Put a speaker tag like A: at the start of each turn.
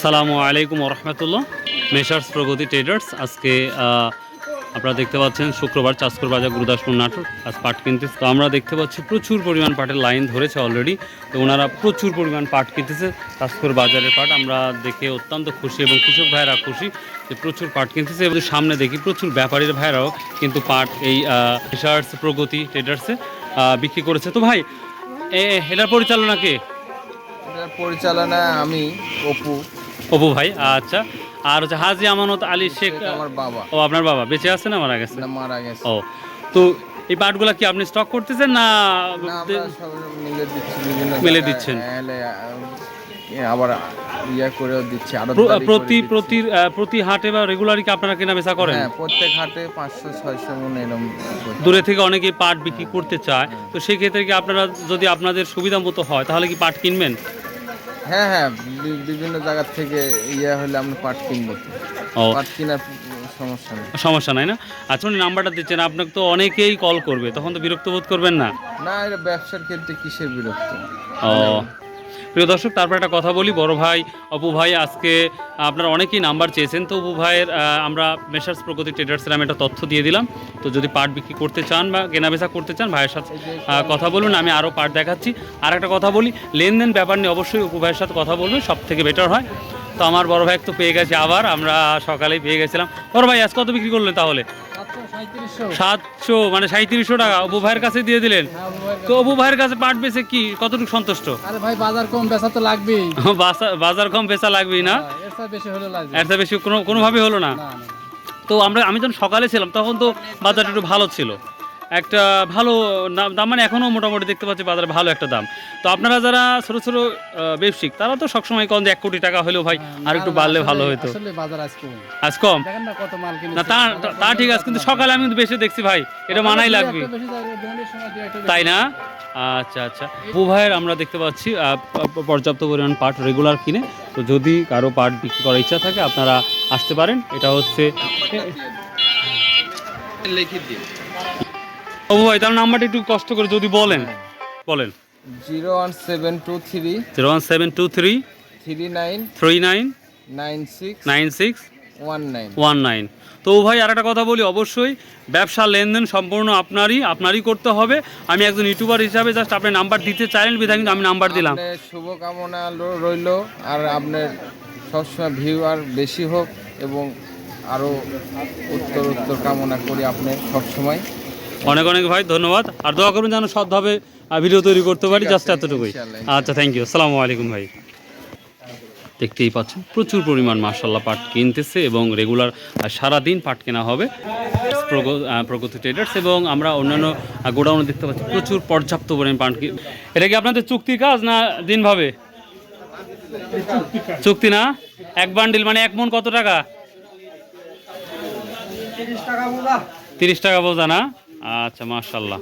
A: আসসালামু আলাইকুম রহমতুল্লাহ মেশার্স প্রগতি ট্রেডার্স আজকে আপনারা দেখতে পাচ্ছেন শুক্রবার চাষকর বাজার গুরুদাসপুর নাটক আজ পাট কিনতেছে। তো আমরা দেখতে পাচ্ছি প্রচুর পরিমাণ পাটের লাইন ধরেছে অলরেডি তো ওনারা প্রচুর পরিমাণ পাট কিনতেছে চাষকর বাজারের পাট। আমরা দেখে অত্যন্ত খুশি এবং কৃষক ভাইয়েরা খুশি যে প্রচুর পাট কিনতেছে এবং সামনে দেখি প্রচুর ব্যাপারীর ভাইয়েরাও কিন্তু পাট এই মেশার্স প্রগতি ট্রেডার্সে বিক্রি করেছে। তো ভাই, এ এটার পরিচালনা কে?
B: পরিচালনা আমি, অপু।
A: অপু ভাই আচ্ছা। আর হচ্ছে হাজি আমানত আলী শেখ
B: আমার বাবা।
A: ও আপনার বাবা বেঁচে আছে না মারা গেছে?
B: না মারা গেছে।
A: ও তো এই পাটগুলা কি আপনি স্টক করতেছেন না
B: মিলে দিচ্ছি বিভিন্ন
A: মিলে
B: জায়গায়।
A: দিচ্ছেন।
B: আবার ইয়ে করেও দিচ্ছি
A: আরও প্রতি প্রতি প্রতি হাটে বা রেগুলারই কি আপনারা কেনা বেচা করেন?
B: হ্যাঁ প্রত্যেক হাটে পাঁচশো ছয়শো মন এরকম
A: দূরে থেকে অনেকেই পাট বিক্রি করতে চায়। তো সেই ক্ষেত্রে কি আপনারা যদি আপনাদের সুবিধা মতো হয় তাহলে কি পাট কিনবেন?
B: হ্যাঁ হ্যাঁ বিভিন্ন জায়গা থেকে ইয়ে হলে আমরা পাট কিনবো।
A: ও।
B: পাট কিনার সমস্যা নেই।
A: সমস্যা নাই না? আচ্ছা উনি নাম্বারটা দিচ্ছেন আপনাকে তো অনেকেই কল করবে তখন তো বিরক্ত বোধ করবেন না?
B: না এটা ব্যবসার ক্ষেত্রে কিসের বিরক্ত?
A: ও। প্রিয় দর্শক তারপর একটা কথা বলি। বড় ভাই অপু ভাই আজকে আপনারা অনেকেই নাম্বার চেয়েছেন। তো অপু ভাইয়ের আমরা মেশার্স প্রগতি ট্রেডার্সের আমি একটা তথ্য দিয়ে দিলাম। তো যদি পাট বিক্রি করতে চান বা কেনাবেচা করতে চান ভাইয়ের সাথে কথা বলুন আমি আরও পাট দেখাচ্ছি। আর একটা কথা বলি লেনদেন ব্যাপার নিয়ে অবশ্যই অপু ভাইয়ের সাথে কথা বলবেন সব থেকে বেটার হয়। তো আমার বড় ভাই তো পেয়ে গেছে আবার আমরা সকালেই পেয়ে গেছিলাম। বড় ভাই আজ কত বিক্রি করলেন তাহলে? সাতশো মানে সাঁত্রিশশো টাকা। অবু ভাইয়ের কাছে দিয়ে দিলেন। তো অবু ভাইয়ের কাছে পাট বেচে কি? কতটুকু সন্তুষ্ট?
C: আরে ভাই বাজার কম বেচা তো লাগবেই।
A: বাজার কম বেচা লাগবেই না?
C: এর বেশি
A: কোনো কোনোভাবে হলো না। তো আমরা আমি যখন সকালে ছিলাম তখন তো বাজারটা একটু ভালো ছিল। একটা ভালো নাম- দাম মানে এখনও মোটামুটি দেখতে পাচ্ছি বাজারে ভালো একটা দাম। তো আপনারা যারা ছোটো ছোটো ব্যবসায়িক তারা তো সবসময় কম যে এক কোটি টাকা হলেও ভাই আর একটু বাড়লে ভালো হতো
C: আজ কম।
A: আজ কম?
C: দেখেন না কত মাল কিনে
A: না তা তা- ঠিক আছে কিন্তু সকালে আমি কিন্তু বেশি দেখছি ভাই। এটা মানাই লাগবে। তাই না? আচ্ছা আচ্ছা। অপু ভাইয়ের আমরা দেখতে পাচ্ছি পর্যাপ্ত পরিমাণ পাট রেগুলার কিনে। তো যদি কারও পাট বিক্রি করার ইচ্ছা থাকে আপনারা আসতে পারেন। এটা হচ্ছে
B: লিখে দিন।
A: অপু ভাই তার নাম্বারটা একটু কষ্ট করে যদি বলেন। বলেন।
B: Zero one seven two three.
A: Zero one seven two three.
B: Three nine.
A: Three nine.
B: Nine six.
A: Nine six.
B: One nine.
A: One nine. তো ও ভাই আর একটা কথা বলি অবশ্যই ব্যবসা লেনদেন সম্পূর্ণ আপনারই আপনারই করতে হবে। আমি একজন ইউটিউবার হিসাবে জাস্ট আপনি নাম্বার দিতে চাইলেন বিধায় কিন্তু আমি নাম্বার দিলাম।
B: শুভকামনা রইল আর আপনার সবসময় ভিউ আর বেশি হোক এবং আরও উত্তর উত্তর কামনা করি আপনি সবসময়।
A: অনেক অনেক ভাই ধন্যবাদ। আর দোয়া করবেন যেন সৎভাবে ভিডিও তৈরি করতে পারি জাস্ট এতটুকুই। আচ্ছা থ্যাংক ইউ আসসালামু আলাইকুম ভাই। দেখতেই পাচ্ছেন প্রচুর পরিমাণ মার্শাল্লাহ পাট কিনতেছে এবং রেগুলার সারাদিন পাট কেনা হবে। প্রগতি ট্রেডার্স এবং আমরা অন্যান্য গোডাউনে দেখতে পাচ্ছি প্রচুর পর্যাপ্ত পরিমাণ পাট কি- এটা কি আপনাদের চুক্তির কাজ না দিনভাবে? চুক্তি না? এক বান্ডিল মানে এক মন কত টাকা? তিরিশ টাকা বোঝা না? আচ্ছা মার্শাল্লাহ